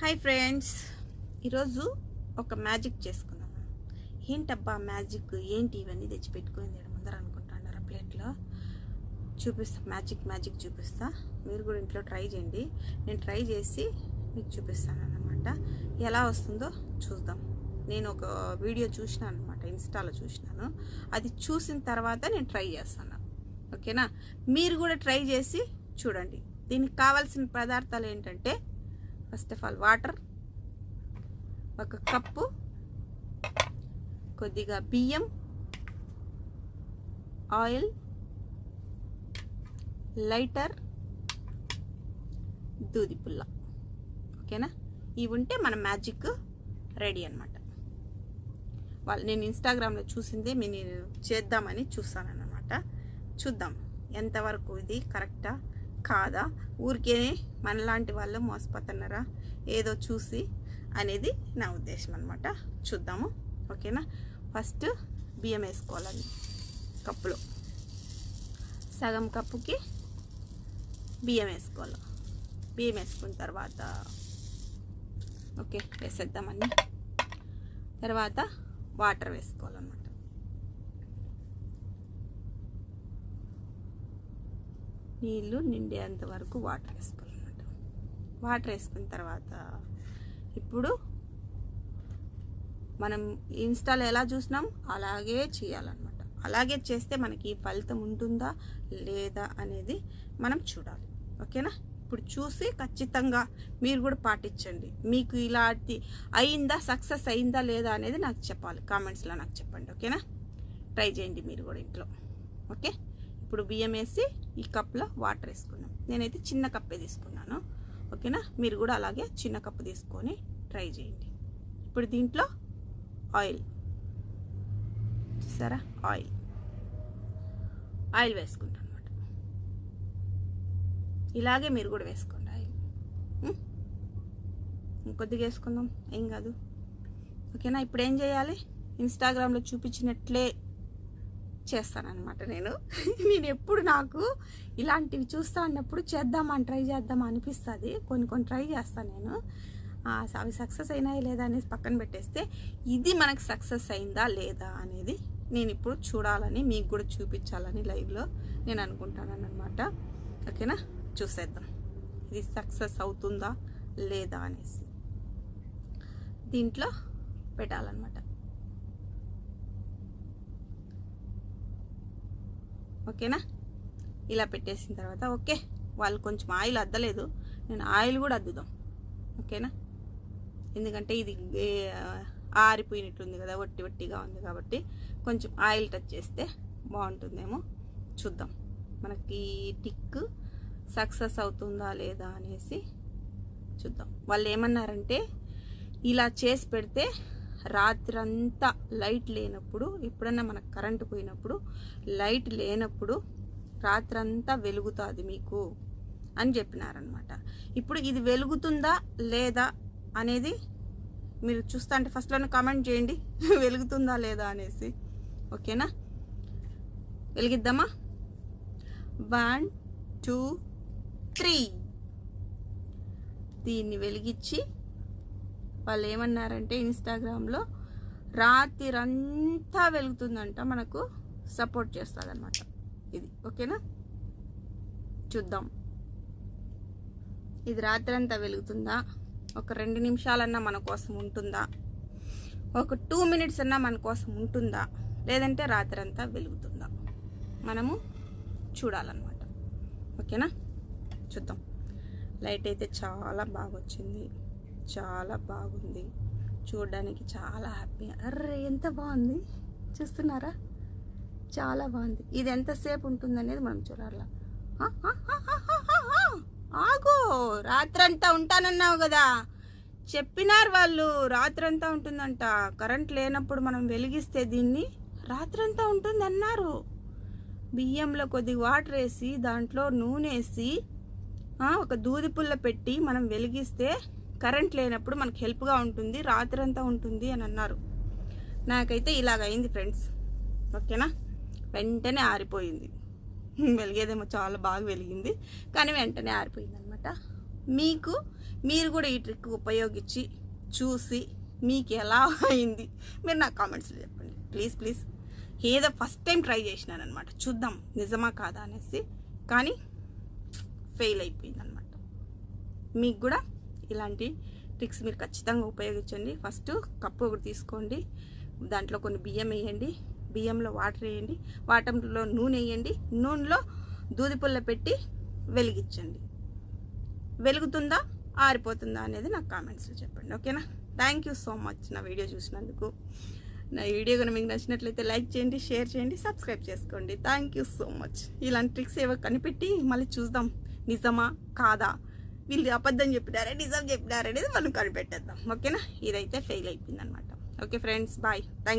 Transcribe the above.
Hi friends ఈరోజు ఒక magic చేసుకుందాం. ఏంటబ్బా మ్యాజిక్? ఏంటి ఇవన్నీ తెచ్చి పెట్టుకుంది ముందర అనుకుంటున్నారా ప్లేట్లో? చూపిస్తా మ్యాజిక్ మ్యాజిక్ చూపిస్తా. మీరు కూడా ఇంట్లో ట్రై చేయండి. నేను ట్రై చేసి మీకు చూపిస్తాను అనమాట ఎలా వస్తుందో చూద్దాం. నేను ఒక వీడియో చూసినాను అనమాట ఇన్స్టాలో చూసినాను. అది చూసిన తర్వాత నేను ట్రై చేస్తాను. ఓకేనా? మీరు కూడా ట్రై చేసి చూడండి. దీనికి కావాల్సిన పదార్థాలు ఏంటంటే ఫస్ట్ ఆఫ్ ఆల్ వాటర్ ఒక కప్పు కొద్దిగా బియ్యం ఆయిల్ లైటర్ దూది పుల్ల. ఓకేనా? ఇవి ఉంటే మన మ్యాజిక్ రెడీ అనమాట వాళ్ళు నేను ఇన్స్టాగ్రామ్లో చూసిందే మీ నేను చేద్దామని చూస్తానన్నమాట. చూద్దాం ఎంతవరకు ఇది కరెక్టా? కాదా? ఊరికే మనలాంటి వాళ్ళు మోసపోతున్నారా? ఏదో చూసి అనేది నా ఉద్దేశం అనమాట చూద్దాము. ఓకేనా? ఫస్ట్ బియ్యం వేసుకోవాలండి. కప్పులో. సగం కప్పుకి బియ్యం వేసుకోవాలి. బియ్యం వేసుకున్న తర్వాత ఓకే వేసేద్దామని తర్వాత వాటర్ వేసుకోవాలన్నమాట. నీళ్ళు నిండేంత వరకు వాటర్ వేసుకోవాలన్నమాట. వాటర్ వేసుకున్న తర్వాత ఇప్పుడు మనం ఇన్స్టాల్ ఎలా చూసినాం? అలాగే చేయాలన్నమాట. అలాగే చేస్తే మనకి ఫలితం ఉంటుందా? లేదా అనేది మనం చూడాలి. ఓకేనా? ఇప్పుడు చూసి ఖచ్చితంగా మీరు కూడా పాటించండి. మీకు ఇలాంటి అయిందా సక్సెస్ అయిందా లేదా అనేది నాకు చెప్పాలి. కామెంట్స్లో నాకు చెప్పండి. ఓకేనా? ట్రై చేయండి మీరు కూడా ఇంట్లో. ఓకే? ఇప్పుడు బియ్యం వేసి ఈ కప్లో వాటర్ వేసుకున్నాం. నేనైతే చిన్న కప్పే తీసుకున్నాను. ఓకేనా? మీరు కూడా అలాగే చిన్న కప్పు తీసుకొని ట్రై చేయండి. ఇప్పుడు దీంట్లో ఆయిల్. చూసారా? ఆయిల్. ఆయిల్ వేసుకుంటాను అనమాట ఇలాగే మీరు కూడా వేసుకోండి ఆయిల్. ఇంకొద్దిగా వేసుకుందాం. ఏం కాదు. ఓకేనా? ఇప్పుడు ఏం చేయాలి? ఇన్స్టాగ్రామ్లో చూపించినట్లే చేస్తానన్నమాట నేను. నేను ఎప్పుడు నాకు ఇలాంటివి చూస్తా ఉన్నప్పుడు చేద్దామని ట్రై చేద్దాం అనిపిస్తుంది. కొన్ని కొన్ని ట్రై చేస్తాను నేను. అవి సక్సెస్ అయినాయి లేదా అనేది పక్కన పెట్టేస్తే ఇది మనకు సక్సెస్ అయిందా లేదా అనేది నేను ఇప్పుడు చూడాలని మీకు కూడా చూపించాలని లైవ్లో నేను అనుకుంటాను అనమాట ఓకేనా? చూసేద్దాం. ఇది సక్సెస్ అవుతుందా లేదా అనేసి. దీంట్లో పెట్టాలన్నమాట. ఓకేనా? ఇలా పెట్టేసిన తర్వాత ఓకే. వాళ్ళు కొంచెం ఆయిల్ అద్దలేదు. నేను ఆయిల్ కూడా అద్దుదాం. ఓకేనా? ఎందుకంటే ఇది ఆరిపోయినట్టుంది కదా వట్టి వట్టిగా ఉంది కాబట్టి కొంచెం ఆయిల్ టచ్ చేస్తే బాగుంటుందేమో చూద్దాం. మనకి టిక్ సక్సెస్ అవుతుందా లేదా అనేసి చూద్దాం. వాళ్ళు ఏమన్నారంటే ఇలా చేసి పెడితే రాత్రంతా లైట్ లేనప్పుడు ఎప్పుడన్నా మనకు కరెంటు పోయినప్పుడు లైట్ లేనప్పుడు రాత్రంతా వెలుగుతుంది మీకు అని చెప్పినారనమాట ఇప్పుడు ఇది వెలుగుతుందా లేదా అనేది మీరు చూస్తా అంటే ఫస్ట్లోనే కామెంట్ చేయండి. వెలుగుతుందా లేదా అనేసి. ఓకేనా? వెలిగిద్దామా? వన్ టూ త్రీ దీన్ని వెలిగించి వాళ్ళు ఏమన్నారంటే ఇన్స్టాగ్రామ్లో రాత్రిరంతా వెలుగుతుందంట మనకు సపోర్ట్ చేస్తుందన్నమాట. ఇది ఓకేనా? చూద్దాం. ఇది రాత్రంతా వెలుగుతుందా? ఒక రెండు నిమిషాలన్నా మన కోసం ఉంటుందా? ఒక టూ మినిట్స్ అన్నా మన కోసం ఉంటుందా? లేదంటే రాత్రంతా వెలుగుతుందా? మనము చూడాలన్నమాట. ఓకేనా? చూద్దాం. లైట్ అయితే చాలా బాగా వచ్చింది చాలా బాగుంది. చూడడానికి చాలా హ్యాపీ అర్రే ఎంత బాగుంది. చూస్తున్నారా? చాలా బాగుంది. ఇది ఎంతసేపు ఉంటుంది అనేది మనం చూడాల. ఆగు రాత్రంతా ఉంటానన్నావు కదా. చెప్పినారు వాళ్ళు రాత్రంతా ఉంటుందంట. కరెంట్ లేనప్పుడు మనం వెలిగిస్తే దీన్ని రాత్రంతా ఉంటుంది అన్నారు బియ్యంలో కొద్దిగా వాటర్ వేసి దాంట్లో నూనె వేసి ఒక దూది పుల్ల పెట్టి మనం వెలిగిస్తే కరెంట్ లేనప్పుడు మనకు హెల్ప్గా ఉంటుంది రాత్రంతా ఉంటుంది అని అన్నారు. నాకైతే ఇలాగ అయింది ఫ్రెండ్స్. ఓకేనా? వెంటనే ఆరిపోయింది. వెలిగేదేమో చాలా బాగా వెలిగింది. కానీ వెంటనే ఆరిపోయింది అనమాట మీకు మీరు కూడా ఈ ట్రిక్ ఉపయోగించి చూసి మీకు ఎలా అయింది? మీరు నాకు కామెంట్స్లో చెప్పండి. Please please. ఏదో ఫస్ట్ టైం ట్రై చేసినాను అనమాట చూద్దాం నిజమా కాదా అనేసి. కానీ ఫెయిల్ అయిపోయింది అనమాట మీకు కూడా ఇలాంటి ట్రిక్స్ మీరు ఖచ్చితంగా ఉపయోగించండి. ఫస్ట్ కప్పు ఒకటి తీసుకోండి. దాంట్లో కొన్ని బియ్యం వేయండి. బియ్యంలో వాటర్ వేయండి. వాటర్లో నూనె వేయండి. నూనెలో దూది పుల్ల పెట్టి వెలిగించండి. వెలుగుతుందా? ఆరిపోతుందా అనేది నాకు కామెంట్స్లో చెప్పండి. ఓకేనా? థ్యాంక్ యూ సో మచ్ నా వీడియో చూసినందుకు. నా వీడియో కనుక మీకు నచ్చినట్లయితే లైక్ చేయండి షేర్ చేయండి సబ్స్క్రైబ్ చేసుకోండి. థ్యాంక్ యూ సో మచ్ ఇలాంటి ట్రిక్స్ ఏవో కనిపెట్టి మళ్ళీ చూద్దాం. నిజమా? కాదా? వీళ్ళు అబద్ధం చెప్పినారే నిజం చెప్పినారనేది మనం కనిపెట్టేద్దాం. ఓకేనా? ఇదైతే ఫెయిల్ అయిపోయింది అనమాట ఓకే ఫ్రెండ్స్ బాయ్ థ్యాంక్